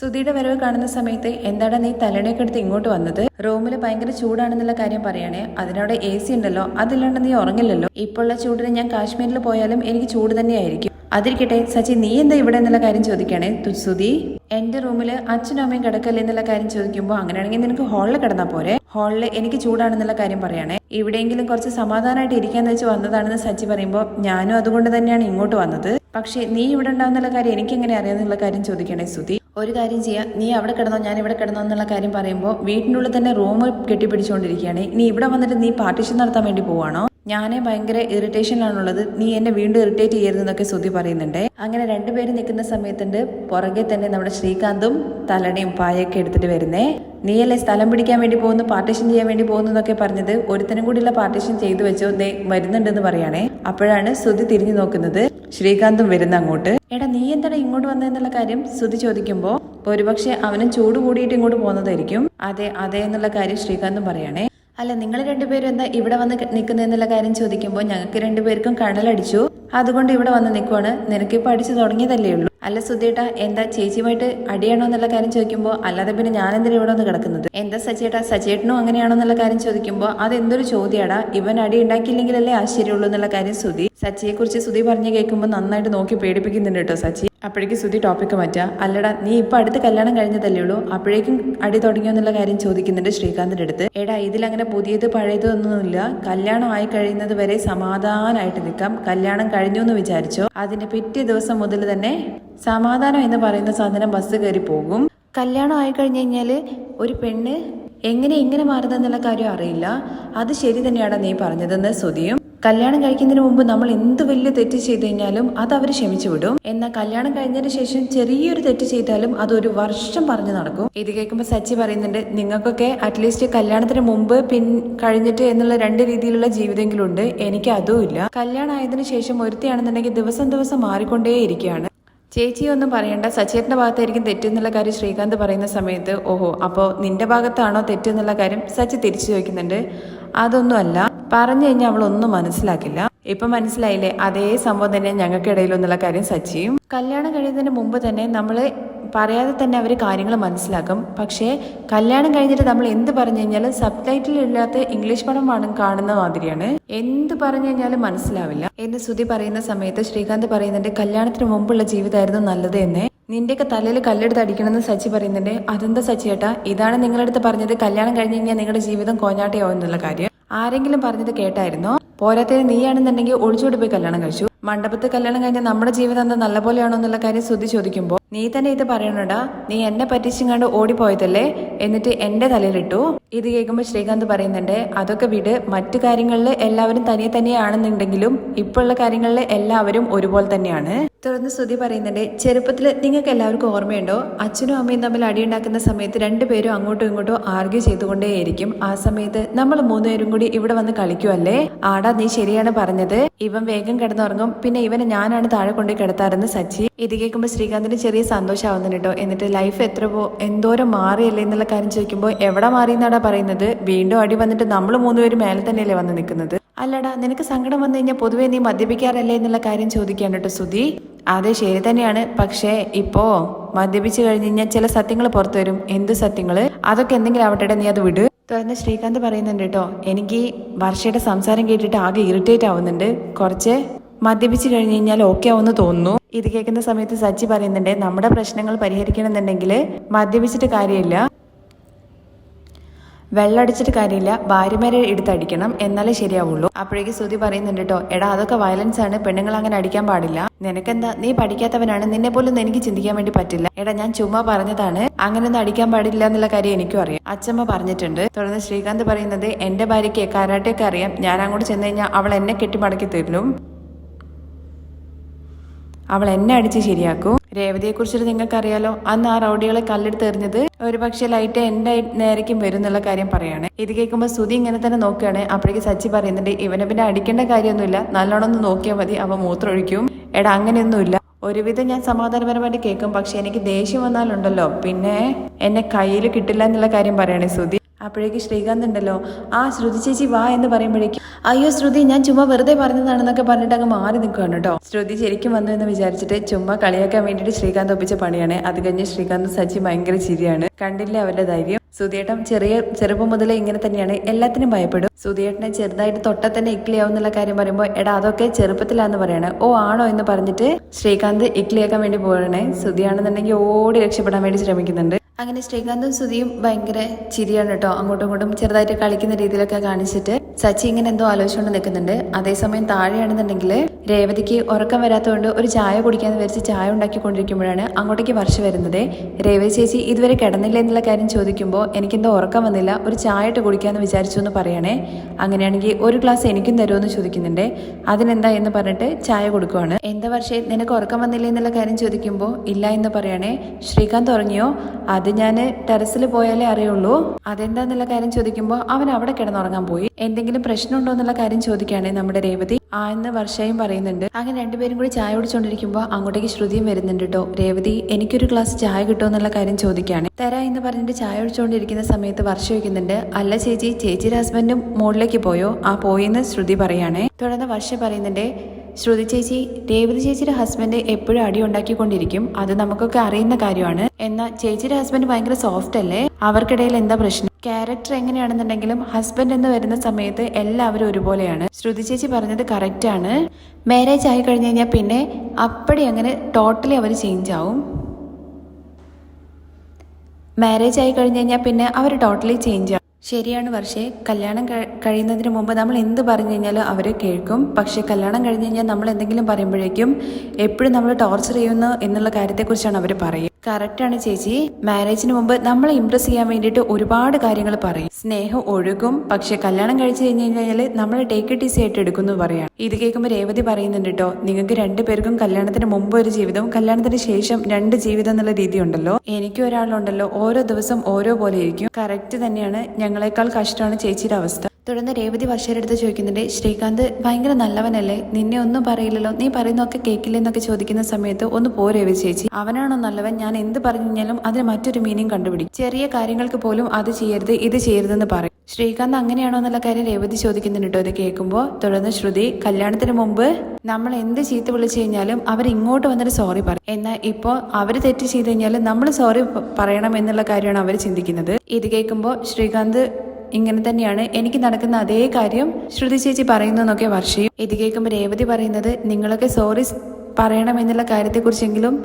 സുധിയുടെ വരവ് കാണുന്ന സമയത്ത് എന്താടാ നീ തലണയൊക്കെ എടുത്ത് ഇങ്ങോട്ട് വന്നത്? റൂമിൽ ഭയങ്കര ചൂടാണെന്നുള്ള കാര്യം പറയണേ. അതിനവിടെ എ സി ഉണ്ടല്ലോ. അതില്ലാണ്ട് നീ ഉറങ്ങില്ലല്ലോ. ഇപ്പോഴുള്ള ചൂടിന് ഞാൻ കാശ്മീരിൽ പോയാലും എനിക്ക് ചൂട് തന്നെയായിരിക്കും. അതിരിക്കട്ടെ സച്ചി നീ എന്താ ഇവിടെ എന്നുള്ള കാര്യം ചോദിക്കണേ? തുസുതി എന്റെ റൂമിൽ അച്ഛനും അമ്മയും കിടക്കല്ലേ എന്നുള്ള കാര്യം ചോദിക്കുമ്പോൾ അങ്ങനെയാണെങ്കിൽ നിനക്ക് ഹാളിൽ കിടന്നാൽ പോരെ? ഹാളിൽ എനിക്ക് ചൂടാണെന്നുള്ള കാര്യം പറയണേ. എവിടെയെങ്കിലും കുറച്ച് സമാധാനമായിട്ട് ഇരിക്കാന്ന് വെച്ച് വന്നതാണെന്ന് സച്ചി പറയുമ്പോൾ ഞാനും അതുകൊണ്ട് തന്നെയാണ് ഇങ്ങോട്ട് വന്നത്. പക്ഷേ നീ ഇവിടെ ഉണ്ടാവുന്നുള്ള കാര്യം എനിക്ക് എങ്ങനെ അറിയാന്നുള്ള കാര്യം ചോദിക്കണേ സുധി? ഒരു കാര്യം ചെയ്യാം. നീ അവിടെ കിടന്നോ ഞാൻ ഇവിടെ കിടന്നോ എന്നുള്ള കാര്യം പറയുമ്പോൾ വീട്ടിനുള്ളിൽ തന്നെ റൂം കെട്ടിപ്പിടിച്ചുകൊണ്ടിരിക്കുകയാണ്. നീ ഇവിടെ വന്നിട്ട് നീ പാർട്ടീഷൻ നടത്താൻ വേണ്ടി പോവാണോ? ഞാനേ ഭയങ്കര ഇറിറ്റേഷനിലാണുള്ളത് നീ എന്നെ വീണ്ടും ഇറിറ്റേറ്റ് ചെയ്യരുതെന്നൊക്കെ ശ്രുതി പറയുന്നുണ്ട്. അങ്ങനെ രണ്ടുപേരും നിൽക്കുന്ന സമയത്തുണ്ട് പുറകെ തന്നെ നമ്മുടെ ശ്രീകാന്തും തലടയും പായൊക്കെ എടുത്തിട്ട് വരുന്നേ. നീയല്ലേ സ്ഥലം പിടിക്കാൻ വേണ്ടി പോകുന്നു പാർട്ടീഷൻ ചെയ്യാൻ വേണ്ടി പോകുന്നു എന്നൊക്കെ പറഞ്ഞത് ഒരുത്തനും കൂടിയുള്ള പാർട്ടീഷൻ ചെയ്തു വെച്ചോ ദേ വരുന്നുണ്ടെന്ന് പറയാണേ. അപ്പോഴാണ് ശ്രുതി തിരിഞ്ഞു നോക്കുന്നത്. ശ്രീകാന്തും വരുന്ന അങ്ങോട്ട്. എടാ നീ എന്താണ് ഇങ്ങോട്ട് വന്നതെന്നുള്ള കാര്യം ശ്രുതി ചോദിക്കുമ്പോൾ ഒരുപക്ഷെ അവനും ചൂട് കൂടിയിട്ട് ഇങ്ങോട്ട് പോകുന്നതായിരിക്കും. അതെ അതെ എന്നുള്ള കാര്യം ശ്രീകാന്തും പറയണേ. അല്ല നിങ്ങൾ രണ്ടുപേരും എന്താ ഇവിടെ വന്ന് നിൽക്കുന്നതെന്നുള്ള കാര്യം ചോദിക്കുമ്പോൾ ഞങ്ങൾക്ക് രണ്ടുപേർക്കും കടലടിച്ചു. അതുകൊണ്ട് ഇവിടെ വന്ന് നിൽക്കുവാണ് നിനക്കിപ്പോൾ അടിച്ചു തുടങ്ങിയതല്ലേ ഉള്ളൂ. അല്ല സുധേട്ടാ എന്താ ചേച്ചിയുമായിട്ട് അടിയാണോ എന്നുള്ള കാര്യം ചോദിക്കുമ്പോൾ അല്ലാതെ പിന്നെ ഞാൻ എന്തിനാ ഇവിടെ ഒന്ന് കിടക്കുന്നത്? എന്താ സച്ചേട്ടാ സച്ചേട്ടനും അങ്ങനെയാണോ എന്നുള്ള കാര്യം ചോദിക്കുമ്പോൾ അതെന്തൊരു ചോദ്യമാടാ ഇവൻ അടി ഉണ്ടാക്കിയില്ലെങ്കിലല്ലേ ആശ്ചര്യമുള്ളൂ എന്നുള്ള കാര്യം സുധി സച്ചിയെക്കുറിച്ച് സുധി പറഞ്ഞു കേൾക്കുമ്പോൾ നന്നായിട്ട് നോക്കി പേടിപ്പിക്കുന്നുണ്ട് കേട്ടോ സച്ചി. അപ്പോഴേക്കും സുധി ടോപ്പിക്ക് മാറ്റുക അല്ലടാ നീ ഇപ്പൊ അടുത്ത് കല്യാണം കഴിഞ്ഞതല്ലേ ഉള്ളൂ? അപ്പോഴേക്കും അടി തുടങ്ങിയോ എന്നുള്ള കാര്യം ചോദിക്കുന്നുണ്ട് ശ്രീകാന്തിന്റെ അടുത്ത്. എടാ ഇതിലങ്ങനെ പുതിയത് പഴയതൊന്നുമില്ല. കല്യാണം ആയി കഴിയുന്നത് വരെ സമാധാനമായിട്ട് നിൽക്കാം. കല്യാണം കഴിഞ്ഞു എന്ന് വിചാരിച്ചോ? അതിന്റെ പിറ്റേ ദിവസം മുതൽ തന്നെ സമാധാനം എന്ന് പറയുന്ന സാധനം ബസ് കയറി പോകും. കല്യാണം ആയി കഴിഞ്ഞു കഴിഞ്ഞാൽ ഒരു പെണ്ണ് എങ്ങനെ ഇങ്ങനെ മാറുന്നതെന്നുള്ള കാര്യം അറിയില്ല. അത് ശരി തന്നെയാണ് നീ പറഞ്ഞതെന്ന് ശ്രുതിയും. കല്യാണം കഴിക്കുന്നതിന് മുമ്പ് നമ്മൾ എന്ത് വലിയ തെറ്റ് ചെയ്ത് കഴിഞ്ഞാലും അത് അവർ ക്ഷമിച്ചു വിടും. എന്നാൽ കല്യാണം കഴിഞ്ഞതിന് ശേഷം ചെറിയൊരു തെറ്റ് ചെയ്താലും അത് ഒരു വർഷം പറഞ്ഞു നടക്കും. ഇത് കേൾക്കുമ്പോൾ സച്ചി പറയുന്നുണ്ട് നിങ്ങൾക്കൊക്കെ അറ്റ്ലീസ്റ്റ് കല്യാണത്തിന് മുമ്പ് പിൻ കഴിഞ്ഞിട്ട് എന്നുള്ള രണ്ട് രീതിയിലുള്ള ജീവിതമെങ്കിലും ഉണ്ട് എനിക്ക് അതും ഇല്ല. കല്യാണം ശേഷം ഒരുത്തിയാണെന്നുണ്ടെങ്കിൽ ദിവസം ദിവസം മാറിക്കൊണ്ടേയിരിക്കുകയാണ്. ചേച്ചി ഒന്നും പറയണ്ട. സച്ചേട്ടന്റെ ഭാഗത്തായിരിക്കും തെറ്റെന്നുള്ള കാര്യം ശ്രീകാന്ത് പറയുന്ന സമയത്ത് ഓഹോ അപ്പോൾ നിന്റെ ഭാഗത്താണോ തെറ്റെന്നുള്ള കാര്യം? സച്ചി തിരിച്ചു ചോദിക്കുന്നുണ്ട്. അതൊന്നുമല്ല പറഞ്ഞു കഴിഞ്ഞാൽ അവൾ ഒന്നും മനസ്സിലാക്കില്ല. ഇപ്പൊ മനസ്സിലായില്ലേ? അതേ സംഭവം തന്നെ ഞങ്ങൾക്കിടയിൽ ഒന്നുള്ള കാര്യം സച്ചിയും. കല്യാണം കഴിയുന്നതിന് മുമ്പ് തന്നെ നമ്മൾ പറയാതെ തന്നെ അവർ കാര്യങ്ങൾ മനസ്സിലാക്കും. പക്ഷേ കല്യാണം കഴിഞ്ഞിട്ട് നമ്മൾ എന്ത് പറഞ്ഞു കഴിഞ്ഞാലും സബ് ടൈറ്റിൽ ഇല്ലാത്ത ഇംഗ്ലീഷ് പടം ആണ് കാണുന്ന മാതിരിയാണ്. എന്ത് പറഞ്ഞു കഴിഞ്ഞാലും മനസ്സിലാവില്ല. എന്ന് ശ്രുതി പറയുന്ന സമയത്ത് ശ്രീകാന്ത് പറയുന്നുണ്ട് കല്യാണത്തിന് മുമ്പുള്ള ജീവിതമായിരുന്നു നല്ലത് എന്ന്. നിന്റെയൊക്കെ തലയിൽ കല്ലെടുത്ത് അടിക്കണമെന്ന് സച്ചി പറയുന്നുണ്ട്. അതെന്താ സച്ചി ഏട്ടാ? ഇതാണ് നിങ്ങളെടുത്ത് പറഞ്ഞത്. കല്യാണം കഴിഞ്ഞു കഴിഞ്ഞാൽ നിങ്ങളുടെ ജീവിതം കോഞ്ഞാട്ടയാവും എന്നുള്ള കാര്യം. ആരെങ്കിലും പറഞ്ഞത് കേട്ടായിരുന്നോ? പോരാത്തതിന് നീയാണെന്നുണ്ടെങ്കിൽ ഒളിച്ചോടി പോയി കല്യാണം കഴിച്ചു. മണ്ഡപത്തിൽ കല്യാണം കഴിഞ്ഞ നമ്മുടെ ജീവിതം എന്താ നല്ല പോലെയാണോ എന്നുള്ള കാര്യം ശ്രുതി ചോദിക്കുമ്പോൾ നീ തന്നെ ഇത് പറയണടാ നീ എന്നെ പറ്റിച്ചും ഓടിപ്പോയതല്ലേ? എന്നിട്ട് എന്റെ തലയിലിട്ടു. ഇത് കേൾക്കുമ്പോൾ ശ്രീകാന്ത് പറയുന്നുണ്ട് അതൊക്കെ വിട് മറ്റു കാര്യങ്ങളിൽ എല്ലാവരും തനിയെ തന്നെയാണെന്നുണ്ടെങ്കിലും ഇപ്പോഴുള്ള കാര്യങ്ങളിൽ എല്ലാവരും ഒരുപോലെ തന്നെയാണ്. തുടർന്ന് ശ്രുതി പറയുന്നുണ്ട് ചെറുപ്പത്തിൽ നിങ്ങൾക്ക് എല്ലാവർക്കും ഓർമ്മയുണ്ടോ? അച്ഛനും അമ്മയും തമ്മിൽ അടിയുണ്ടാക്കുന്ന സമയത്ത് രണ്ടുപേരും അങ്ങോട്ടും ഇങ്ങോട്ടും ആർഗ്യൂ ചെയ്തുകൊണ്ടേയിരിക്കും. ആ സമയത്ത് നമ്മൾ മൂന്നുപേരും കൂടി ഇവിടെ വന്ന് കളിക്കുമല്ലേ ആടാ നീ ശരിയാണ് പറഞ്ഞത്. ഇവൻ വേഗം കിടന്നുറങ്ങും. പിന്നെ ഇവനെ ഞാനാണ് താഴെ കൊണ്ടുപോയി കിടത്താറെന്ന് സച്ചി. ഇത് കേൾക്കുമ്പോൾ ശ്രീകാന്തിന് ചെറിയ സന്തോഷമാവുന്നുണ്ട് കേട്ടോ. എന്നിട്ട് ലൈഫ് എത്ര പോ എന്തോരം മാറിയല്ലേ എന്നുള്ള കാര്യം ചോദിക്കുമ്പോൾ എവിടെ മാറിയെന്നാടാ പറയുന്നത്? വീണ്ടും അടി വന്നിട്ട് നമ്മൾ മൂന്നുപേരും മേലെ തന്നെയല്ലേ വന്ന് നിൽക്കുന്നത്. അല്ലടാ നിനക്ക് സങ്കടം വന്നു കഴിഞ്ഞാൽ പൊതുവേ നീ മദ്യപിക്കാറല്ലേ എന്നുള്ള കാര്യം ചോദിക്കാണ് കേട്ടോ സുധി അതെ ശരി തന്നെയാണ്. പക്ഷേ ഇപ്പോ മദ്യപിച്ചു കഴിഞ്ഞ് കഴിഞ്ഞാൽ ചില സത്യങ്ങൾ പുറത്തു വരും. എന്ത് സത്യങ്ങൾ അതൊക്കെ എന്തെങ്കിലും ആവട്ടെ നീ അത് വിട്. തുടർന്ന് ശ്രീകാന്ത് പറയുന്നുണ്ട് കേട്ടോ. എനിക്ക് വർഷയുടെ സംസാരം കേട്ടിട്ട് ആകെ ഇറിറ്റേറ്റ് ആവുന്നുണ്ട്. കുറച്ച് മദ്യപിച്ച് കഴിഞ്ഞ് കഴിഞ്ഞാൽ ഓക്കെ ആവുമെന്ന് തോന്നുന്നു. ഇത് കേൾക്കുന്ന സമയത്ത് സച്ചി പറയുന്നുണ്ട് നമ്മുടെ പ്രശ്നങ്ങൾ പരിഹരിക്കണമെന്നുണ്ടെങ്കിൽ മദ്യപിച്ചിട്ട് കാര്യമില്ല. വെള്ളടിച്ചിട്ട് കാര്യമില്ല. ഭാര്യമാരെ എടുത്തടിക്കണം എന്നാലേ ശരിയാവുള്ളൂ. അപ്പോഴേക്ക് ശ്രുതി പറയുന്നുണ്ട് കേട്ടോ എടാ അതൊക്കെ വയലൻസ് ആണ്. പെണ്ണുങ്ങൾ അങ്ങനെ അടിക്കാൻ പാടില്ല. നിനക്കെന്താ? നീ പഠിക്കാത്തവനാണ്. നിന്നെ പോലും എനിക്ക് ചിന്തിക്കാൻ വേണ്ടി പറ്റില്ല. എടാ ഞാൻ ചുമ്മാ പറഞ്ഞതാണ്. അങ്ങനെയൊന്നും അടിക്കാൻ പാടില്ല എന്നുള്ള കാര്യം എനിക്കും അറിയാം. അച്ഛമ്മ പറഞ്ഞിട്ടുണ്ട് തുടർന്ന് ശ്രീകാന്ത് പറയുന്നത് എന്റെ ഭാര്യയ്ക്ക് കരാട്ടയൊക്കെ അറിയാം. ഞാൻ അങ്ങോട്ട് ചെന്ന് കഴിഞ്ഞാൽ അവൾ എന്നെ കെട്ടിമടക്കി തരും. അവൾ എന്നെ അടിച്ച് ശരിയാക്കും. രേവതിയെ കുറിച്ചിട്ട് നിങ്ങൾക്കറിയാലോ അന്ന് ആ റൗഡികളെ കല്ലെടുത്ത് എറിഞ്ഞത് ഒരു പക്ഷേ ലൈറ്റ് എന്റെ നേരേക്കും വരും എന്നുള്ള കാര്യം പറയാണ്. ഇത് കേൾക്കുമ്പോൾ സുതി ഇങ്ങനെ തന്നെ നോക്കുകയാണ്. അപ്പോഴേക്ക് സച്ചി പറയുന്നുണ്ട് ഇവനെ പിന്നെ അടിക്കേണ്ട കാര്യമൊന്നുമില്ല. നല്ലോണം ഒന്ന് നോക്കിയാൽ മതി അവ മൂത്രമൊഴിക്കും. എടാ അങ്ങനെയൊന്നുമില്ല. ഒരുവിധം ഞാൻ സമാധാനപരമായിട്ട് കേൾക്കും. പക്ഷെ എനിക്ക് ദേഷ്യം വന്നാലുണ്ടല്ലോ. പിന്നെ എന്നെ കയ്യിൽ കിട്ടില്ല എന്നുള്ള കാര്യം പറയണേ ശ്രുതി അപ്പോഴേക്ക് ശ്രീകാന്ത് ഉണ്ടല്ലോ. ആ ശ്രുതി ചേച്ചി വാ എന്ന് പറയുമ്പോഴേക്കും അയ്യോ ശ്രുതി ഞാൻ ചുമ്മാ വെറുതെ പറഞ്ഞതാണെന്നൊക്കെ പറഞ്ഞിട്ട് അങ്ങ് മാറി നിൽക്കുകയാണ് കേട്ടോ. ശ്രുതി ശരിക്കും വന്നു എന്ന് വിചാരിച്ചിട്ട് ചുമ്മാ കളിയാക്കാൻ വേണ്ടിയിട്ട് ശ്രീകാന്ത് ഒപ്പിച്ച പണിയാണ്. അത് കഴിഞ്ഞ് ശ്രീകാന്ത് സച്ചി ഭയങ്കര ചിരിയാണ്. കണ്ടില്ലേ അവരുടെ ധൈര്യം? സുധിയേട്ടൻ ചെറിയ ചെറുപ്പം മുതലേ ഇങ്ങനെ തന്നെയാണ്. എല്ലാത്തിനും ഭയപ്പെടും. സുധിയേട്ടനെ ചെറുതായിട്ട് തൊട്ട തന്നെ ഇക്ലിയാവും എന്നുള്ള കാര്യം പറയുമ്പോൾ എടാ അതൊക്കെ ചെറുപ്പത്തിലാന്ന് പറയണേ. ഓ ആണോ എന്ന് പറഞ്ഞിട്ട് ശ്രീകാന്ത് ഇക്ലിയാക്കാൻ വേണ്ടി പോകണേ സുധിയാണെന്നുണ്ടെങ്കിൽ ഓടി രക്ഷപ്പെടാൻ വേണ്ടി ശ്രമിക്കുന്നുണ്ട്. അങ്ങനെ ശ്രീകാന്തും സുധിയും ഭയങ്കര ചിരിയാണ് കേട്ടോ. അങ്ങോട്ടും ഇങ്ങോട്ടും ചെറുതായിട്ട് കളിക്കുന്ന രീതിയിലൊക്കെ കാണിച്ചിട്ട് സച്ചി ഇങ്ങനെ എന്തോ ആലോചിച്ചുകൊണ്ട് നിൽക്കുന്നുണ്ട്. അതേസമയം താഴെയാണെന്നുണ്ടെങ്കിൽ രേവതിക്ക് ഉറക്കം വരാത്തതുകൊണ്ട് ഒരു ചായ കുടിക്കാന്ന് വിചാരിച്ച് ചായ ഉണ്ടാക്കിക്കൊണ്ടിരിക്കുമ്പോഴാണ് അങ്ങോട്ടേക്ക് വർഷ വരുന്നത്. രേവതി ചേച്ചി ഇതുവരെ കിടന്നില്ല എന്നുള്ള കാര്യം ചോദിക്കുമ്പോൾ എനിക്കെന്തോ ഉറക്കം വന്നില്ല ഒരു ചായ ഇട്ട് കുടിക്കാമെന്ന് വിചാരിച്ചു എന്ന് പറയണേ. അങ്ങനെയാണെങ്കിൽ ഒരു ഗ്ലാസ് എനിക്കും തരുമെന്ന് ചോദിക്കുന്നുണ്ട്. അതിനെന്താ എന്ന് പറഞ്ഞിട്ട് ചായ കൊടുക്കുവാണ്. എന്താ വർഷേ നിനക്ക് ഉറക്കം വന്നില്ല എന്നുള്ള കാര്യം ചോദിക്കുമ്പോൾ ഇല്ല എന്ന് പറയണേ. ശ്രീകാന്ത് ഉറങ്ങിയോ? അത് ഞാൻ ടെറസിൽ പോയാലേ അറിയുള്ളൂ. അതെന്താന്നുള്ള കാര്യം ചോദിക്കുമ്പോൾ അവൻ അവിടെ കിടന്നുറങ്ങാൻ പോയി. എന്തെങ്കിലും പ്രശ്നമുണ്ടോ എന്നുള്ള കാര്യം ചോദിക്കുകയാണെ നമ്മുടെ രേവതി. ആ എന്ന് വർഷയും പറയുന്നുണ്ട്. അങ്ങനെ രണ്ടുപേരും കൂടി ചായ കുടിച്ചോണ്ടിരിക്കുമ്പോൾ അങ്ങോട്ടേക്ക് ശ്രുതിയും വരുന്നുണ്ട് കേട്ടോ രേവതി എനിക്കൊരു ഗ്ലാസ് ചായ കിട്ടുമോ എന്നുള്ള കാര്യം ചോദിക്കുകയാണ് തരാ എന്ന് പറഞ്ഞിട്ട് ചായ കുടിച്ചുകൊണ്ടിരിക്കുന്ന സമയത്ത് വർഷ വയ്ക്കുന്നുണ്ട് അല്ല ചേച്ചി ചേച്ചിയുടെ ഹസ്ബൻഡും മുകളിലേക്ക് പോയോ? ആ പോയെന്ന് ശ്രുതി പറയാണേ. തുടർന്ന് വർഷ പറയുന്നുണ്ട് ശ്രുതി ചേച്ചി രേവതി ചേച്ചിയുടെ ഹസ്ബൻഡ് എപ്പോഴും അടി ഉണ്ടാക്കിക്കൊണ്ടിരിക്കും. അത് നമുക്കൊക്കെ അറിയുന്ന കാര്യമാണ്. എന്നാൽ ചേച്ചിയുടെ ഹസ്ബൻഡ് ഭയങ്കര സോഫ്റ്റ് അല്ലേ? അവർക്കിടയിൽ എന്താ പ്രശ്നം? ക്യാരക്ടർ എങ്ങനെയാണെന്നുണ്ടെങ്കിലും ഹസ്ബൻഡ് എന്ന് വരുന്ന സമയത്ത് എല്ലാവരും ഒരുപോലെയാണ്. ശ്രുതി ചേച്ചി പറഞ്ഞത് കറക്റ്റ് ആണ്. മാരേജ് ആയി കഴിഞ്ഞു കഴിഞ്ഞാൽ പിന്നെ അപ്പടി അങ്ങനെ ടോട്ടലി അവർ ചേഞ്ച് ആവും. മാരേജ് ആയി കഴിഞ്ഞു കഴിഞ്ഞാൽ പിന്നെ അവർ ടോട്ടലി ചേഞ്ച് ആവും. ശരിയാണ് പക്ഷേ കല്യാണം കഴി- കഴിയുന്നതിന് മുമ്പ് നമ്മൾ എന്ത് പറഞ്ഞു കഴിഞ്ഞാലും അവർ കേൾക്കും. പക്ഷേ കല്യാണം കഴിഞ്ഞ് കഴിഞ്ഞാൽ നമ്മൾ എന്തെങ്കിലും പറയുമ്പോഴേക്കും എപ്പോഴും നമ്മൾ ടോർച്ചർ ചെയ്യുന്നു എന്നുള്ള കാര്യത്തെക്കുറിച്ചാണ് അവർ പറയുക കറക്റ്റാണ് ചേച്ചി. മാരേജിന് മുമ്പ് നമ്മളെ ഇമ്പ്രസ് ചെയ്യാൻ വേണ്ടിയിട്ട് ഒരുപാട് കാര്യങ്ങൾ പറയും. സ്നേഹം ഒഴുകും. പക്ഷെ കല്യാണം കഴിച്ചു കഴിഞ്ഞു കഴിഞ്ഞാൽ നമ്മൾ ടേക്ക് ഇറ്റ് ഈസി ആയിട്ട് എടുക്കുന്നു പറയാണ്. ഇത് കേൾക്കുമ്പോൾ രേവതി പറയുന്നുണ്ട് കേട്ടോ നിങ്ങൾക്ക് രണ്ടുപേർക്കും കല്യാണത്തിന് മുമ്പ് ഒരു ജീവിതവും കല്യാണത്തിന് ശേഷം രണ്ട് ജീവിതം എന്നുള്ള രീതി ഉണ്ടല്ലോ. എനിക്ക് ഒരാളുണ്ടല്ലോ ഓരോ ദിവസം ഓരോ പോലെ ഇരിക്കും. കറക്റ്റ് തന്നെയാണ്. ഞങ്ങളെക്കാൾ കഷ്ടമാണ് ചേച്ചിയുടെ അവസ്ഥ. തുടർന്ന് രേവതി വർഷയുടെ അടുത്ത് ചോദിക്കുന്നുണ്ട് ശ്രീകാന്ത് ഭയങ്കര നല്ലവനല്ലേ? നിന്നെ ഒന്നും പറയില്ലല്ലോ. നീ പറയുന്നൊക്കെ കേൾക്കില്ലെന്നൊക്കെ ചോദിക്കുന്ന സമയത്ത് ഒന്ന് പോ രേവതി ചേച്ചി. അവനാണോ നല്ലവൻ? ഞാൻ എന്ത് പറഞ്ഞു കഴിഞ്ഞാലും അതിന് മറ്റൊരു മീനിങ് കണ്ടുപിടിക്കും ചെറിയ കാര്യങ്ങൾക്ക് പോലും അത് ചെയ്യരുത് ഇത് ചെയ്യരുതെന്ന് പറയും ശ്രീകാന്ത് അങ്ങനെയാണോ എന്നുള്ള കാര്യം രേവതി ചോദിക്കുന്നുണ്ട് ഇത് കേൾക്കുമ്പോൾ തുടർന്ന് ശ്രുതി കല്യാണത്തിന് മുമ്പ് നമ്മൾ എന്ത് ചീത്ത വിളിച്ചു കഴിഞ്ഞാലും അവർ ഇങ്ങോട്ട് വന്നിട്ട് സോറി പറയും. എന്നാൽ ഇപ്പോൾ അവർ തെറ്റ് ചെയ്ത് കഴിഞ്ഞാൽ നമ്മൾ സോറി പറയണം എന്നുള്ള കാര്യമാണ് അവർ ചിന്തിക്കുന്നത്. ഇത് കേൾക്കുമ്പോൾ ശ്രീകാന്ത് ഇങ്ങനെ തന്നെയാണ് എനിക്ക് നടക്കുന്ന അതേ കാര്യം ശ്രുതി ചേച്ചി പറയുന്നതെന്നൊക്കെ വർഷയും ഇത് കേൾക്കുമ്പോൾ രേവതി പറയുന്നത് നിങ്ങളൊക്കെ സോറി പറയണമെന്നുള്ള കാര്യത്തെക്കുറിച്ചെങ്കിലും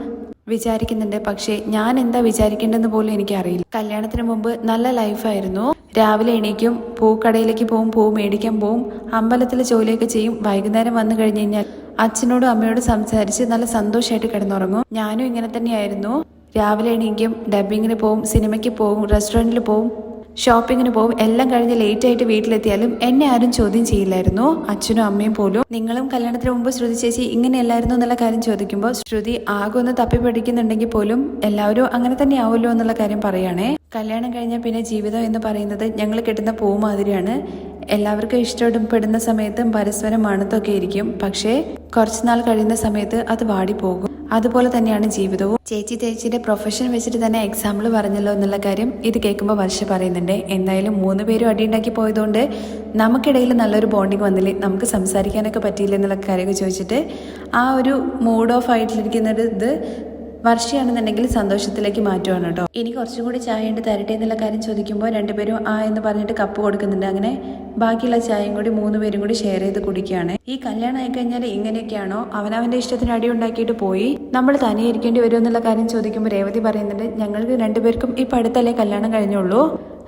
വിചാരിക്കുന്നുണ്ട്. പക്ഷേ ഞാൻ എന്താ വിചാരിക്കേണ്ടെന്ന് പോലും എനിക്കറിയില്ല. കല്യാണത്തിന് മുമ്പ് നല്ല ലൈഫായിരുന്നു രാവിലെ എണീക്കും പൂക്കടയിലേക്ക് പോവും പൂ മേടിക്കാൻ പോവും അമ്പലത്തിലെ ജോലിയൊക്കെ ചെയ്യും. വൈകുന്നേരം വന്നു കഴിഞ്ഞ് കഴിഞ്ഞാൽ അച്ഛനോടും അമ്മയോടും സംസാരിച്ച് നല്ല സന്തോഷമായിട്ട് കിടന്നുറങ്ങും. ഞാനും ഇങ്ങനെ തന്നെയായിരുന്നു. രാവിലെ എണീക്കും ഡബിങ്ങിന് പോവും സിനിമയ്ക്ക് പോവും റെസ്റ്റോറന്റിൽ പോവും. ഷോപ്പിങ്ങിന് പോകും. എല്ലാം കഴിഞ്ഞ് ലേറ്റ് ആയിട്ട് വീട്ടിലെത്തിയാലും എന്നെ ആരും ചോദ്യം ചെയ്യില്ലായിരുന്നു. അച്ഛനും അമ്മയും പോലും. നിങ്ങളും കല്യാണത്തിന് മുമ്പ് ശ്രുതി ചേച്ചി ഇങ്ങനെയല്ലായിരുന്നു എന്നുള്ള കാര്യം ചോദിക്കുമ്പോൾ ശ്രുതി ആകെ ഒന്ന് തപ്പി പഠിക്കുന്നുണ്ടെങ്കിൽ പോലും എല്ലാവരും അങ്ങനെ തന്നെ ആവുമല്ലോ എന്നുള്ള കാര്യം പറയുകയാണേ കല്യാണം കഴിഞ്ഞാൽ പിന്നെ ജീവിതം എന്ന് പറയുന്നത് ഞങ്ങൾ കിട്ടുന്ന പൂ മാതിരിയാണ് എല്ലാവർക്കും ഇഷ്ടപ്പെടുന്ന സമയത്ത് പരസ്പരം മണത്തൊക്കെ ഇരിക്കും പക്ഷേ കുറച്ചുനാൾ കഴിയുന്ന സമയത്ത് അത് വാടിപ്പോകും. അതുപോലെ തന്നെയാണ് ജീവിതവും. ചേച്ചി ചേച്ചിയുടെ പ്രൊഫഷൻ വെച്ചിട്ട് തന്നെ എക്സാമ്പിൾ പറഞ്ഞല്ലോ എന്നുള്ള കാര്യം ഇത് കേൾക്കുമ്പോൾ വർഷ പറയുന്നുണ്ട്. എന്തായാലും മൂന്ന് പേരും അടിയുണ്ടാക്കി പോയതുകൊണ്ട് നമുക്കിടയിൽ നല്ലൊരു ബോണ്ടിങ് വന്നില്ലേ? നമുക്ക് സംസാരിക്കാനൊക്കെ പറ്റിയില്ല എന്നുള്ള കാര്യമൊക്കെ ചോദിച്ചിട്ട് ആ ഒരു മൂഡ് ഓഫ് ആയിട്ടിരിക്കുന്നത് ഇത് വർഷയാണെന്നുണ്ടെങ്കിൽ സന്തോഷത്തിലേക്ക് മാറ്റുവാണ് കേട്ടോ. ഇനി കുറച്ചും കൂടി ചായ ഉണ്ട് തരട്ടെ എന്നുള്ള കാര്യം ചോദിക്കുമ്പോൾ രണ്ടുപേരും ആ എന്ന് പറഞ്ഞിട്ട് കപ്പ് കൊടുക്കുന്നുണ്ട്. അങ്ങനെ ബാക്കിയുള്ള ചായയും കൂടി മൂന്ന് പേരും കൂടി ഷെയർ ചെയ്ത് കുടിക്കുകയാണ്. ഈ കല്യാണം ആയി കഴിഞ്ഞാൽ ഇങ്ങനെയൊക്കെയാണോ? അവനവന്റെ ഇഷ്ടത്തിന് അടി ഉണ്ടാക്കിയിട്ട് പോയി. നമ്മൾ തനിയെ ഇരിക്കേണ്ടി വരുമെന്നുള്ള കാര്യം ചോദിക്കുമ്പോൾ രേവതി പറയുന്നുണ്ട് ഞങ്ങൾക്ക് രണ്ടുപേർക്കും ഇപ്പം അടുത്തല്ലേ കല്യാണം കഴിഞ്ഞുള്ളൂ.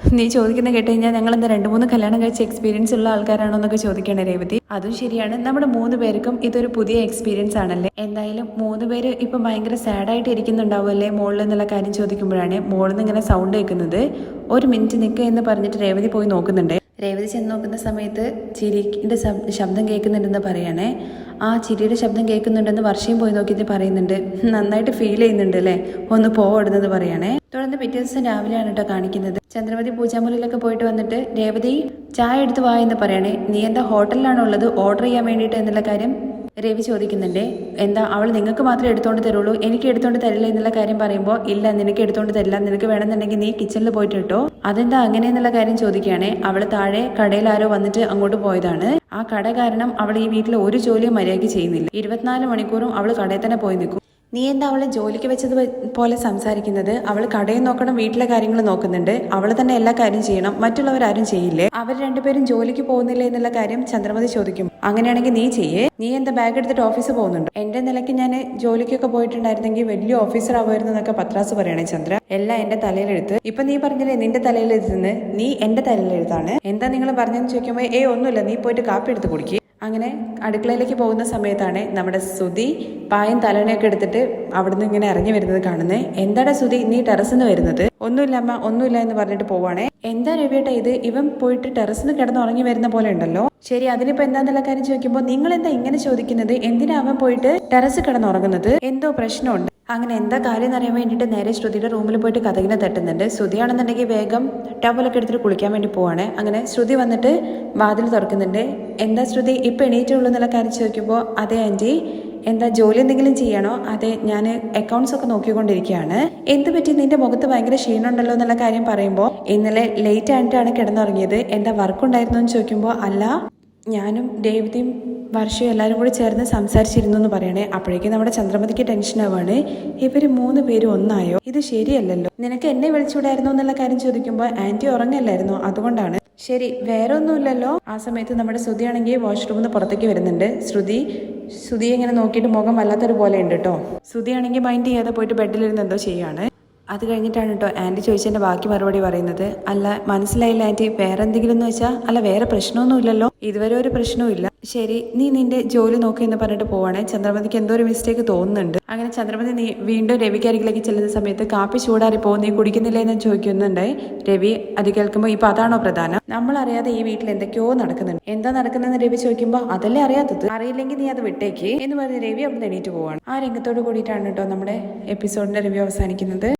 നീ ചോദിക്കുന്ന കേട്ട് കഴിഞ്ഞാൽ ഞങ്ങൾ എന്താ രണ്ട് മൂന്ന് കല്യാണം കഴിച്ച എക്സ്പീരിയൻസ് ഉള്ള ആൾക്കാരാണോ എന്നൊക്കെ ചോദിക്കണേ രേവതി. അതും ശരിയാണ്. നമ്മുടെ മൂന്ന് പേർക്കും ഇതൊരു പുതിയ എക്സ്പീരിയൻസ് ആണല്ലേ? എന്തായാലും മൂന്ന് പേര് ഇപ്പൊ ഭയങ്കര സാഡായിട്ട് ഇരിക്കുന്നുണ്ടാവുമല്ലേ മോളിൽ എന്നുള്ള കാര്യം ചോദിക്കുമ്പോഴാണ് മോളിൽ നിന്ന് ഇങ്ങനെ സൗണ്ട് കേൾക്കുന്നത്. ഒരു മിനിറ്റ് നിൽക്കുക എന്ന് പറഞ്ഞിട്ട് രേവതി പോയി നോക്കുന്നുണ്ട്. രേവതി ചെന്ന് നോക്കുന്ന സമയത്ത് ചിരിയുടെ ശബ്ദം കേൾക്കുന്നുണ്ടെന്ന് പറയണേ. ആ ചിരിയുടെ ശബ്ദം കേൾക്കുന്നുണ്ടെന്ന് വർഷയും പോയി നോക്കിയിട്ട് പറയുന്നുണ്ട്. നന്നായിട്ട് ഫീൽ ചെയ്യുന്നുണ്ട് അല്ലേ? ഒന്ന് പോവിടുന്നത് പറയണേ. തുടർന്ന് പിറ്റേ ദിവസം രാവിലെയാണ് കേട്ടോ കാണിക്കുന്നത്. ചന്ദ്രമതി പൂജാമുറിയിലൊക്കെ പോയിട്ട് വന്നിട്ട് രേവതി ചായ എടുത്ത് വാ എന്ന് പറയണേ. നീ എന്താ ഹോട്ടലിലാണുള്ളത് ഓർഡർ ചെയ്യാൻ വേണ്ടിയിട്ട് എന്നുള്ള കാര്യം രവി ചോദിക്കുന്നുണ്ട് എന്താ അവൾ നിങ്ങൾക്ക് മാത്രമേ എടുത്തോണ്ട് തരുള്ളൂ? എനിക്ക് എടുത്തോണ്ട് തരില്ല എന്നുള്ള കാര്യം പറയുമ്പോൾ ഇല്ല നിനക്ക് എടുത്തോണ്ട് തരില്ല. നിനക്ക് വേണമെന്നുണ്ടെങ്കിൽ നീ കിച്ചണിൽ പോയിട്ട് ഇട്ടോ. അതെന്താ അങ്ങനെ എന്നുള്ള കാര്യം ചോദിക്കുകയാണ്. അവൾ താഴെ കടയിൽ ആരോ വന്നിട്ട് അങ്ങോട്ട് പോയതാണ്. ആ കട കാരണം അവൾ ഈ വീട്ടിൽ ഒരു ജോലിയും മര്യാദയ്ക്ക് ചെയ്യുന്നില്ല. ഇരുപത്തിനാല് മണിക്കൂറും അവൾ കടയിൽ തന്നെ പോയി നിൽക്കും. നീ എന്താ അവളെ ജോലിക്ക് വെച്ചത് പോലെ സംസാരിക്കുന്നത്? അവൾ കടയിൽ നോക്കണം വീട്ടിലെ കാര്യങ്ങൾ നോക്കുന്നുണ്ട്. അവൾ തന്നെ എല്ലാ കാര്യം ചെയ്യണം. മറ്റുള്ളവരാരും ചെയ്യില്ലേ? അവർ രണ്ടുപേരും ജോലിക്ക് പോകുന്നില്ല എന്നുള്ള കാര്യം ചന്ദ്രമതി ചോദിക്കും. അങ്ങനെയാണെങ്കിൽ നീ ചെയ്യേ. നീ എന്താ ബാഗ് എടുത്തിട്ട് ഓഫീസ് പോകുന്നുണ്ട്? എന്റെ നിലയ്ക്ക് ഞാൻ ജോലിക്കൊക്കെ പോയിട്ടുണ്ടായിരുന്നെങ്കിൽ വലിയ ഓഫീസർ ആവുമായിരുന്നു എന്നൊക്കെ പത്രാസ് പറയണേ ചന്ദ്ര. എല്ലാം എന്റെ തലയിലെഴുത്ത്. ഇപ്പൊ നീ പറഞ്ഞില്ലേ നിന്റെ തലയിലെഴുത്തുന്ന്? നീ എന്റെ തലയിലെഴുത്താണ്. എന്താ നിങ്ങൾ പറഞ്ഞെന്ന് ചോദിക്കുമ്പോൾ ഏ ഒന്നുമില്ല. നീ പോയിട്ട് കാപ്പി എടുത്ത് കുടിക്കുക അങ്ങനെ അടുക്കളയിലേക്ക് പോകുന്ന സമയത്താണ് നമ്മുടെ സുതി പായം തലണയൊക്കെ എടുത്തിട്ട് അവിടുന്ന് ഇങ്ങനെ ഇറങ്ങി വരുന്നത് കാണുന്നത്. എന്താടാ സുതി നീ ടെറസിന്ന് വരുന്നത്? ഒന്നുമില്ല അമ്മ ഒന്നുമില്ല എന്ന് പറഞ്ഞിട്ട് പോവാണേ. എന്താ രവിയേട്ടാ ഇത്? ഇവൻ പോയിട്ട് ടെറസിന് കിടന്ന് ഉറങ്ങി വരുന്ന പോലെ ഉണ്ടല്ലോ. ശരി അതിനിപ്പോ എന്താന്നുള്ള കാര്യം ചോദിക്കുമ്പോൾ നിങ്ങൾ എന്താ ഇങ്ങനെ ചോദിക്കുന്നത്? എന്തിനാ അവൻ പോയിട്ട് ടെറസ് കിടന്നുറങ്ങുന്നത് എന്തോ പ്രശ്നമുണ്ട്. അങ്ങനെ എന്താ കാര്യം എന്ന് അറിയാൻ വേണ്ടിയിട്ട് നേരെ ശ്രുതിയുടെ റൂമിൽ പോയിട്ട് കഥകിനെ തട്ടുന്നുണ്ട്. ശ്രുതിയാണെന്നുണ്ടെങ്കിൽ വേഗം ടവലൊക്കെ എടുത്തിട്ട് കുളിക്കാൻ വേണ്ടി പോവാണ്. അങ്ങനെ ശ്രുതി വന്നിട്ട് വാതിൽ തുറക്കുന്നുണ്ട്. എന്താ ശ്രുതി ഇപ്പം എണീറ്റുള്ളൂ എന്നുള്ള കാര്യം ചോദിക്കുമ്പോൾ അതേ ആന്റി എന്താ ജോലി എന്തെങ്കിലും ചെയ്യണോ? അതെ ഞാൻ അക്കൗണ്ട്സ് ഒക്കെ നോക്കിക്കൊണ്ടിരിക്കുകയാണ്. എന്ത് പറ്റി? നിന്റെ മുഖത്ത് ഭയങ്കര ക്ഷീണമുണ്ടല്ലോ എന്നുള്ള കാര്യം പറയുമ്പോൾ ഇന്നലെ ലേറ്റ് ആയിട്ടാണ് കിടന്നുറങ്ങിയത്. എന്താ വർക്ക് ഉണ്ടായിരുന്നു എന്ന് ചോദിക്കുമ്പോൾ അല്ല ഞാനും ദേവതയും വർഷവും എല്ലാവരും കൂടി ചേർന്ന് സംസാരിച്ചിരുന്നു എന്ന് പറയണേ. അപ്പോഴേക്കും നമ്മുടെ ചന്ദ്രമതിക്ക് ടെൻഷൻ ആവാണ് ഇവർ മൂന്ന് പേരും ഒന്നായോ? ഇത് ശരിയല്ലല്ലോ. നിനക്ക് എന്നെ വിളിച്ചുവിടായിരുന്നു എന്നുള്ള കാര്യം ചോദിക്കുമ്പോൾ ആന്റി ഉറങ്ങല്ലായിരുന്നു. അതുകൊണ്ടാണ്. ശരി വേറെ ഒന്നുമില്ലല്ലോ ആ സമയത്ത് നമ്മുടെ ശ്രുതിയാണെങ്കിൽ വാഷ്റൂമിൽ നിന്ന് പുറത്തേക്ക് വരുന്നുണ്ട്. ശ്രുതി ശ്രുതിയെ ഇങ്ങനെ നോക്കിയിട്ട് മുഖം വല്ലാത്തൊരു പോലെ ഉണ്ട് കേട്ടോ ശ്രുതി ആണെങ്കിൽ മൈൻഡ് ചെയ്യാതെ പോയിട്ട് ബെഡിലിരുന്ന് എന്തോ ചെയ്യാണ് അത് കഴിഞ്ഞിട്ടാണ് കേട്ടോ ആന്റി ചോദിച്ചതിന്റെ ബാക്കി മറുപടി പറയുന്നത്. അല്ല മനസ്സിലായില്ല ആന്റി വേറെ എന്തെങ്കിലും എന്ന് വെച്ചാൽ അല്ല വേറെ പ്രശ്നമൊന്നുമില്ലല്ലോ. ഇതുവരെ ഒരു പ്രശ്നവുമില്ല. ശരി നീ നിന്റെ ജോലി നോക്കി എന്ന് പറഞ്ഞിട്ട് പോവാണേ. ചന്ദ്രമതിക്ക് എന്തോ ഒരു മിസ്റ്റേക്ക് തോന്നുന്നുണ്ട്. അങ്ങനെ ചന്ദ്രമതി നീ വീണ്ടും രവിക്ക് അരികിലേക്ക് ചെല്ലുന്ന സമയത്ത് കാപ്പി ചൂടാറി പോകും നീ കുടിക്കുന്നില്ലേ എന്ന് ചോദിക്കുന്നുണ്ട്. രവി അത് കേൾക്കുമ്പോൾ ഇപ്പൊ അതാണോ പ്രധാനം? നമ്മൾ അറിയാതെ ഈ വീട്ടിൽ എന്തൊക്കെയോ നടക്കുന്നുണ്ട്. എന്താ നടക്കുന്നതെന്ന് രവി ചോദിക്കുമ്പോൾ അതല്ലേ അറിയാത്തത്? അറിയില്ലെങ്കിൽ നീ അത് വിട്ടേക്ക്. എന്ന് പറഞ്ഞ് രവി അവിടെ എണീറ്റ് പോവാണ്. ആ രംഗത്തോട് കൂടിയിട്ടാണ് കേട്ടോ നമ്മുടെ എപ്പിസോഡിന്റെ റിവ്യൂ അവസാനിക്കുന്നത്.